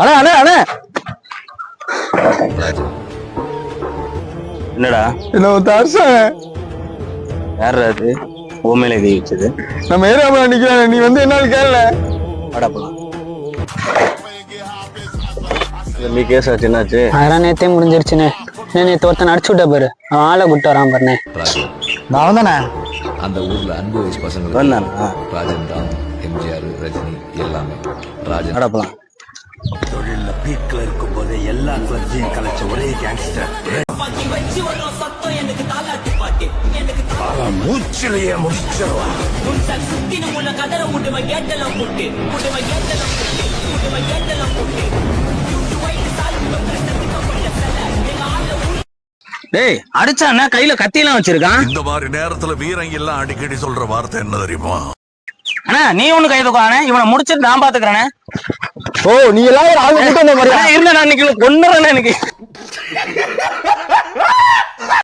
அண்ணா அண்ணா அண்ணா. என்னடா? என்ன ஒரு தர்சன் யார் அது? ஊமையில கை வச்சது. நம்ம ஏரியா நிக்கிறேன் நீ வந்து என்னால கேள. வாடா போலாம். தம்பி கேஸ் ஆச்சு என்னாச்சு? அதெல்லாம் நேத்தே முடிஞ்சிருச்சுண்ணே. நான் நேத்து ஒருத்தன் அடிச்சு விட்ட பாரு. அவன் ஆளை கூட்டு வரான் பாருண்ணே. ராஜன் நான் தானே? அந்த ஊர்ல அன்பு வயசு பசங்க வந்தானா? ராஜன் தான் எம்ஜிஆர் ரஜினி எல்லாமே. ராஜன். வாடா போலாம். தொழில்ல பீக்ல இருக்கும் போதே எல்லா கிளர்ச்சியும் கலைச்ச ஒரே கேங்ஸ்டர் மூச்சிலேயே முடிச்சிருவா. டேய் அடிச்சானா கையில கத்தியெல்லாம் வச்சிருக்கான். இந்த மாதிரி நேரத்துல வீரங்க எல்லாம் அடிக்கடி சொல்ற வார்த்தை என்ன தெரியுமா? அண்ணா நீ ஒண்ணு கை தூக்கானே இவனை முடிச்சிட்டு நான் பாத்துக்கிறேனே ஓ நீ எல்லாம் ஒரு ஆள் கூட்டம் வந்த மாதிரியா? அண்ணா, இருங்க நான் இன்னைக்கு கொண்டுறேன் இன்னைக்கு